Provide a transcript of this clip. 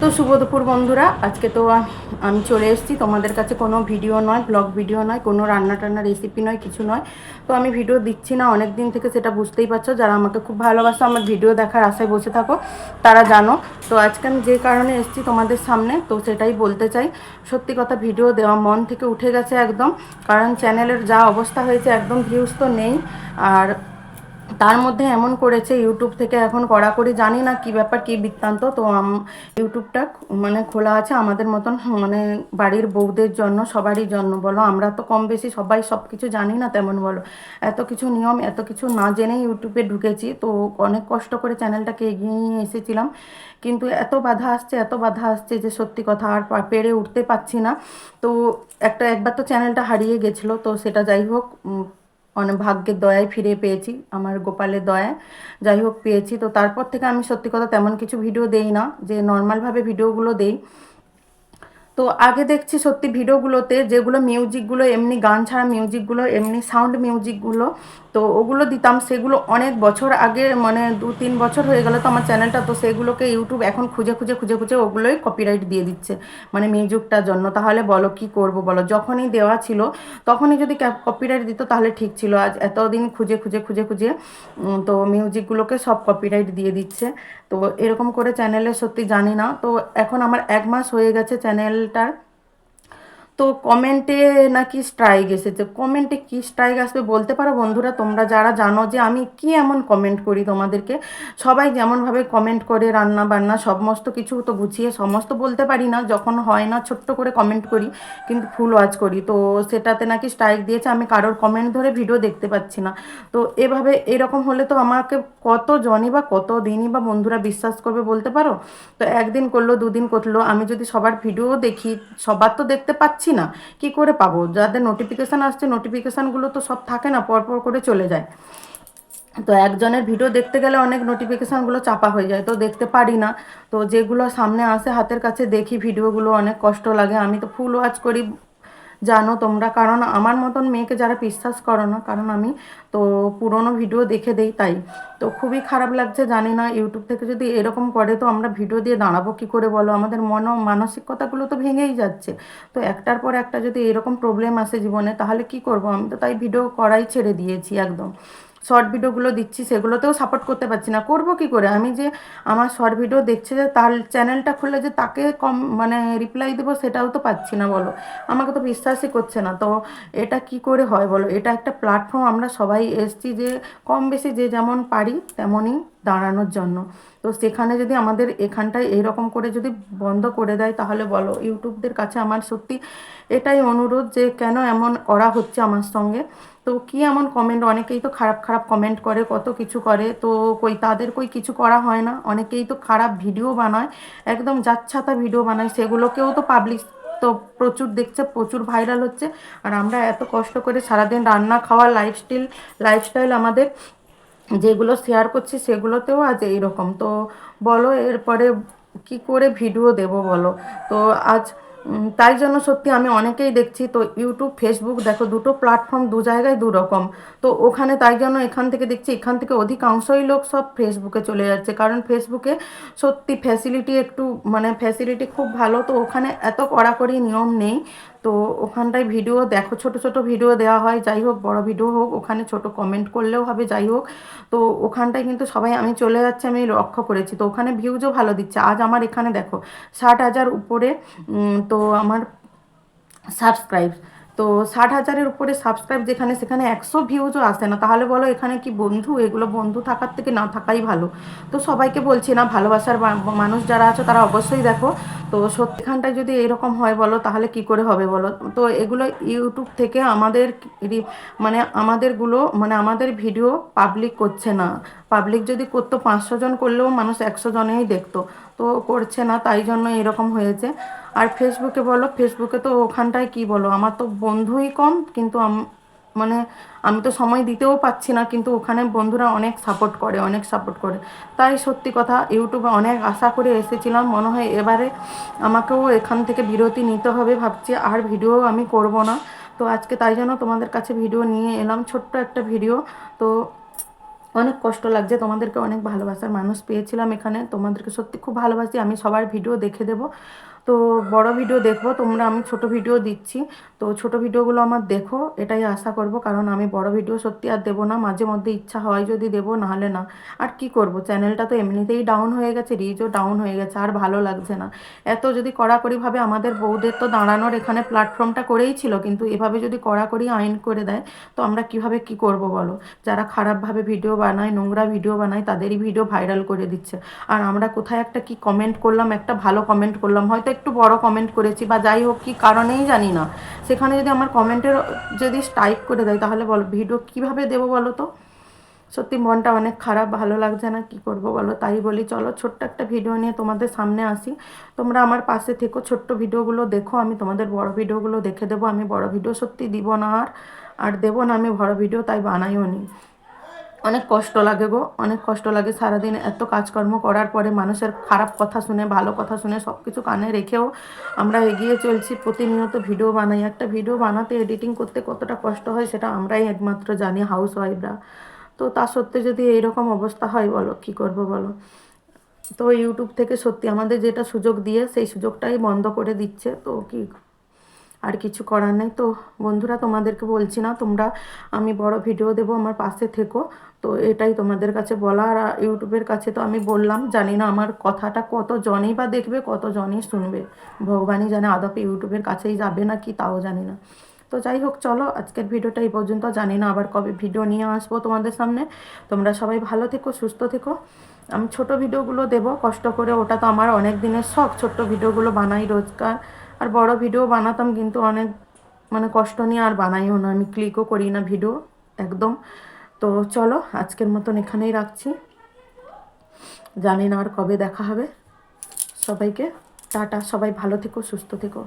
তো শুভ দুপুর বন্ধুরা। আজকে তো আমি চলে এসেছি। তোমাদের কাছে কোনো ভিডিও নয়, ব্লগ ভিডিও নয়, কোনো রান্না টান্না রেসিপি নয়, কিছু নয়। তো আমি ভিডিও দিচ্ছি না, অনেক দিন থেকে সেটা বুঝতেই পারছ। যারা আমাকে খুব ভালোবাসো, আমার ভিডিও দেখার আশায় বসে থাকো, তারা জানো। তো আজকে আমি যে কারণে এসেছি তোমাদের সামনে, তো সেটাই বলতে চাই। সত্যি কথা, ভিডিও দেওয়া মন থেকে উঠে গেছে একদম। কারণ চ্যানেলের যা অবস্থা হয়েছে, একদম ভিউজ তো নেই। আর তার মধ্যে এমন করেছে ইউটিউব থেকে এখন কড়াকড়ি, জানি না কি ব্যাপার, কি বৃত্তান্ত, তো ইউটিউবটা মানে খোলা আছে আমাদের মতন মানে বাড়ির বউদের জন্য, সবারই জন্য, বলো। আমরা তো কম বেশি সবাই সব কিছু জানি না তেমন, বলো। এত কিছু নিয়ম, এত কিছু না জেনেই ইউটিউবে ঢুকেছি, তো অনেক কষ্ট করে চ্যানেলটাকে এগিয়ে নিয়ে এসেছিলাম। কিন্তু এত বাধা আসছে, এত বাধা আসছে যে সত্যি কথা আর পেরে উঠতে পারছি না। তো একটা, একবার তো চ্যানেলটা হারিয়ে গেছিল, তো সেটা যাই হোক অনেক ভাগ্যের দয়ায় ফিরে পেয়েছি, আমার গোপালের দয়ায়। যাই হোক, পেয়েছি। তো তারপর থেকে আমি সত্যি কথা তেমন কিছু ভিডিও দেই না, যে নর্মালভাবে ভিডিওগুলো দেই। তো আগে দেখছি সত্যি ভিডিওগুলোতে যেগুলো মিউজিকগুলো এমনি গান ছাড়া মিউজিকগুলো এমনি সাউন্ড মিউজিকগুলো তো ওগুলো দিতাম। সেগুলো অনেক বছর আগে মানে দু তিন বছর হয়ে গেল তো আমার চ্যানেলটা, তো সেগুলোকে ইউটিউব এখন খুঁজে খুঁজে খুঁজে খুঁজে ওগুলোই কপিরাইট দিয়ে দিচ্ছে মানে মিউজিকটার জন্য। তাহলে বলো কি করব বলো? যখনই দেওয়া ছিল, তখনই যদি কপিরাইট দিত তাহলে ঠিক ছিল। আজ এতদিন খুঁজে খুঁজে খুঁজে খুঁজে তো মিউজিকগুলোকে সব কপিরাইট দিয়ে দিচ্ছে। তো এরকম করে চ্যানেলে সত্যি জানি না। তো এখন আমার এক মাস হয়ে গেছে চ্যানেলটার তো কমেন্টে নাকি স্ট্রাইক এসেছে। কমেন্টে কি স্ট্রাইক আসবে বলতে পারো বন্ধুরা? তোমরা যারা জানো যে আমি কি এমন কমেন্ট করি তোমাদেরকে? সবাই যেমনভাবে কমেন্ট করে রান্না বান্না সমস্ত কিছু তো গুছিয়ে সমস্ত বলতে পারি না, যখন হয় না ছোট্ট করে কমেন্ট করি, কিন্তু ফুল ওয়াচ করি। তো সেটাতে নাকি স্ট্রাইক দিয়েছে, আমি কারোর কমেন্ট ধরে ভিডিও দেখতে পাচ্ছি না। তো এভাবে এরকম হলে তো আমাকে কত জনই বা কত দিনই বা বন্ধুরা বিশ্বাস করবে বলতে পারো? তো একদিন করল, দুদিন করল, আমি যদি সবার ভিডিও দেখি, সবার তো দেখতে পাচ্ছি না, কি করে পাবো? যাদের নোটিফিকেশান আসছে নোটিফিকেশানগুলো তো সব থাকে না, পরপর করে চলে যায়। তো একজনের ভিডিও দেখতে গেলে অনেক নোটিফিকেশানগুলো চাপা হয়ে যায়, তো দেখতে পারি না। তো যেগুলো সামনে আসে, হাতের কাছে দেখি ভিডিওগুলো অনেক কষ্ট লাগে। আমি তো ফুল ওয়াচ করি জানো তোমরা, কারণ আমার মতন মেয়েকে যারা বিশ্বাস করো না, কারণ আমি তো পুরনো ভিডিও দেখে দেই তাই। তো খুবই খারাপ লাগছে, জানি না, ইউটিউব থেকে যদি এরকম করে তো আমরা ভিডিও দিয়ে দাঁড়াবো কী করে বলো? আমাদের মন মানসিকতাগুলো তো ভেঙেই যাচ্ছে। তো একটার পর একটা যদি এরকম প্রবলেম আসে জীবনে, তাহলে কি করব? আমি তো তাই ভিডিও করাই ছেড়ে দিয়েছি একদম। শর্ট ভিডিওগুলো দিচ্ছি, সেগুলোতেও সাপোর্ট করতে পারছি না। করব কি করে? আমি যে আমার শর্ট ভিডিও দেখছে যে তার চ্যানেলটা খুললে যে তাকে কম মানে রিপ্লাই দেবো সেটাও তো পাচ্ছি না, বলো। আমাকে তো বিশ্বাসই করছে না। তো এটা কি করে হয়, বলো? এটা একটা প্ল্যাটফর্ম আমরা সবাই এসছি যে কম বেশি যে যেমন পারি, তেমনই দাঁড়ানোর জন্য। তো সেখানে যদি আমাদের এখানটায় এইরকম করে যদি বন্ধ করে দেয়, তাহলে বলো, ইউটিউবদের কাছে আমার সত্যি এটাই অনুরোধ যে কেন এমন করা হচ্ছে আমার সঙ্গে। তো কি এমন কমেন্ট অনেকেই তো খারাপ খারাপ কমেন্ট করে, কত কিছু করে। তো কই, তাদের কই কিছু করা হয় না। অনেকেই তো খারাপ ভিডিও বানায়, একদম যাচ্ছাতা ভিডিও বানায়। সেগুলোকেও তো পাবলিক তো প্রচুর দেখছে, প্রচুর ভাইরাল হচ্ছে। আর আমরা এত কষ্ট করে সারাদিন রান্না খাওয়া লাইফস্টাইল লাইফস্টাইল আমাদের যেগুলো শেয়ার করছি সেগুলোতেও আজ এইরকম। তো বলো, এরপরে কি করে ভিডিও দেব বলো? তো আজ তাই জন্য সত্যি আমি অনেকেই দেখছি, তো ইউটিউব ফেসবুক দেখো দুটো প্ল্যাটফর্ম দু জায়গায় দু রকম তো ওখানে তাই জন্য এখান থেকে দেখছি, এখান থেকে অধিকাংশই লোক সব ফেসবুকে চলে যাচ্ছে। কারণ ফেসবুকে সত্যি ফ্যাসিলিটি একটু মানে ফ্যাসিলিটি খুব ভালো, তো ওখানে এত কড়াকড়ি নিয়ম নেই। তো ওখানটায় ভিডিও দেখো, ছোট ছোট ভিডিও দেওয়া হয়, যাই হোক, বড় ভিডিও হোক, ওখানে ছোট কমেন্ট করলেও হবে, যাই হোক। তো ওখানটায় কিন্তু সবাই, আমি চলে যাচ্ছে, আমি লক্ষ্য করেছি। তো ওখানে ভিউজও ভালো দিচ্ছে। আজ আমার এখানে দেখো, ষাট হাজার উপরে তো আমার সাবস্ক্রাইব তো ষাট হাজারের উপরে সাবস্ক্রাইব যেখানে সেখানে একশো ভিউজও আসে না। তাহলে বলো এখানে কি বন্ধু? এগুলো বন্ধু থাকার থেকে না থাকাই ভালো। তো সবাইকে বলছি না, ভালোবাসার মানুষ যারা আছে তারা অবশ্যই দেখো। তো সত্যিখানটায় যদি এরকম হয় বলো, তাহলে কি করে হবে বলো? তো এগুলো ইউটিউব থেকে আমাদের মানে আমাদেরগুলো মানে আমাদের ভিডিও পাবলিক করছে না। পাবলিক যদি করতো, পাঁচশো জন করলেও মানুষ একশো জনেই দেখতো। তো করছে না, তাই জন্য এরকম হয়েছে। আর ফেসবুকে বলো ফেসবুকে তো ওখানটায় কি বলো? আমার তো বন্ধুই কম, কিন্তু মানে আমি তো সময় দিতেও পাচ্ছি না, কিন্তু ওখানে বন্ধুরা অনেক সাপোর্ট করে, অনেক সাপোর্ট করে। তাই সত্যি কথা, ইউটিউবে অনেক আশা করে এসেছিলাম, মনে হয় এবারে আমাকেও এখান থেকে বিরতি নিতে হবে, ভাবছি আর ভিডিও আমি করব না। তো আজকে তাই জন্য তোমাদের কাছে ভিডিও নিয়ে এলাম, ছোট্ট একটা ভিডিও তো অনেক কষ্ট লাগছে, তোমাদেরকে অনেক ভালোবাসার মানুষ পেয়েছিলাম এখানে, তোমাদেরকে সত্যি খুব ভালোবাসি, আমি সবার ভিডিও দেখে দেবো। তো বড় ভিডিও দেখব, তোমরা আমি ছোট ভিডিও দিচ্ছি। তো ছোট ভিডিওগুলো আমার দেখো, এটাই আশা করব, কারণ আমি বড় ভিডিও সত্যি আর দেবো না, মাঝে মধ্যে ইচ্ছা হয় যদি দেবো, নাহলে না। আর কি করব চ্যানেলটা তো এমনিতেই ডাউন হয়ে গেছে রিচও ডাউন হয়ে গেছে, আর ভালো লাগছে না। এত যদি কড়াকড়িভাবে আমাদের বউদের তো দাঁড়ানোর এখানে প্ল্যাটফর্মটা করেই ছিল, কিন্তু এভাবে যদি কড়াকড়ি আইন করে দেয়, তো আমরা কীভাবে কি করব বলো? যারা খারাপভাবে ভিডিও বানায়, নোংরা ভিডিও বানায়, তাদেরই ভিডিও ভাইরাল করে দিচ্ছে। আর আমরা কোথায় একটা কি কমেন্ট করলাম, একটা ভালো কমেন্ট করলাম, হয়তো একটু বড় কমেন্ট করেছি বা যাই হোক কী কারণেই জানি না। সেখানে যদি আমার কমেন্টের যদি স্ট্রাইক করে দেয় তাহলে বলো ভিডিও কীভাবে দেবো বলো তো? সত্যি মনটা অনেক খারাপ, ভালো লাগছে না, কি করব বলো? তাই বলি, চলো ছোট্ট একটা ভিডিও নিয়ে তোমাদের সামনে আসি। তোমরা আমার পাশে থেকো, ছোট্ট ভিডিওগুলো দেখো, আমি তোমাদের বড় ভিডিওগুলো দেখে দেবো। আমি বড় ভিডিও সত্যি দিব না আর আর দেবো না, আমি বড় ভিডিও তাই বানাইও নি। অনেক কষ্ট লাগে গো, অনেক কষ্ট লাগে সারাদিন এত কাজকর্ম করার পরে মানুষের খারাপ কথা শুনে, ভালো কথা শুনে সব কিছু কানে রেখেও আমরা এগিয়ে চলছি। প্রতিনিয়ত ভিডিও বানাই। একটা ভিডিও বানাতে, এডিটিং করতে কতটা কষ্ট হয় সেটা আমরাই একমাত্র জানি হাউস ওয়াইফরা তো তা সত্ত্বে যদি এইরকম অবস্থা হয় বলো, কি করব বলো? তো ইউটিউব থেকে সত্যি আমাদের যেটা সুযোগ দিয়ে, সেই সুযোগটাই বন্ধ করে দিচ্ছে। তো কি আর কিছু করার নেই। তো বন্ধুরা, তোমাদেরকে বলছি না, তোমরা আমি বড় ভিডিও দেবো, আমার পাশে থেকো। তো এটাই তোমাদের কাছে বলা, আর ইউটিউবের কাছে তো আমি বললাম, জানি না আমার কথাটা কত জনই বা দেখবে কত জনই শুনবে। ভগবানই জানে, আদপে ইউটিউবের কাছেই যাবে না কি, তাও জানি না। তো যাই হোক, চলো, আজকের ভিডিওটা এই পর্যন্ত, জানি না আবার কবে ভিডিও নিয়ে আসব তোমাদের সামনে। তোমরা সবাই ভালো থেকো, সুস্থ থেকো। আমি ছোট ভিডিওগুলো দেবো, কষ্ট করে, ওটা তো আমার অনেক দিনের শখ, ছোট্ট ভিডিওগুলো বানাই রোজকার। আর বড় ভিডিও বানাতাম কিন্তু অনেক মানে কষ্ট নিয়ে আর বানাইও না। আমি ক্লিকও করি না ভিডিও একদম। তো চলো, আজকের মতন এখানেই রাখছি। জানি না আর কবে দেখা হবে। সবাইকে টাটা, সবাই ভালো থেকো, সুস্থ থেকো।